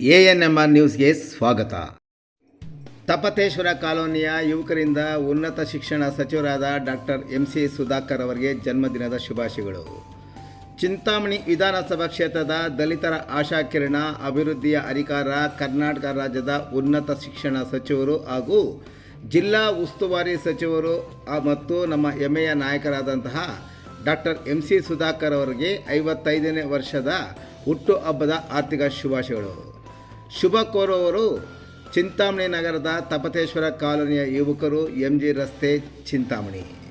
A N M R ನ್ಯೂಸ್ಗೆ ಸ್ವಾಗತ. ತಪತೇಶ್ವರ ಕಾಲೋನಿಯ ಯುವಕರಿಂದ ಉನ್ನತ ಶಿಕ್ಷಣ ಸಚಿವರಾದ ಡಾಕ್ಟರ್ ಎಂ ಸಿ ಸುಧಾಕರ್ ಅವರಿಗೆ ಜನ್ಮದಿನದ ಶುಭಾಶಯಗಳು. ಚಿಂತಾಮಣಿ ವಿಧಾನಸಭಾ ಕ್ಷೇತ್ರದ ದಲಿತರ ಆಶಾಕಿರಣ ಅಭಿವೃದ್ಧಿಯ ಅಧಿಕಾರ ಕರ್ನಾಟಕ ರಾಜ್ಯದ ಉನ್ನತ ಶಿಕ್ಷಣ ಸಚಿವರು ಹಾಗೂ ಜಿಲ್ಲಾ ಉಸ್ತುವಾರಿ ಸಚಿವರು ಮತ್ತು ನಮ್ಮ ಹೆಮ್ಮೆಯ ನಾಯಕರಾದಂತಹ ಡಾಕ್ಟರ್ ಎಂ ಸಿ ಸುಧಾಕರ್ ಅವರಿಗೆ ಐವತ್ತೈದನೇ ವರ್ಷದ ಹುಟ್ಟು ಹಬ್ಬದ ಆರ್ಥಿಕ ಶುಭಾಶಯಗಳು. ಶುಭ ಕೋರುವವರು ಚಿಂತಾಮಣಿ ನಗರದ ತಪತೇಶ್ವರ ಕಾಲೋನಿಯ ಯುವಕರು ಎಂ ಜಿ ರಸ್ತೆ ಚಿಂತಾಮಣಿ.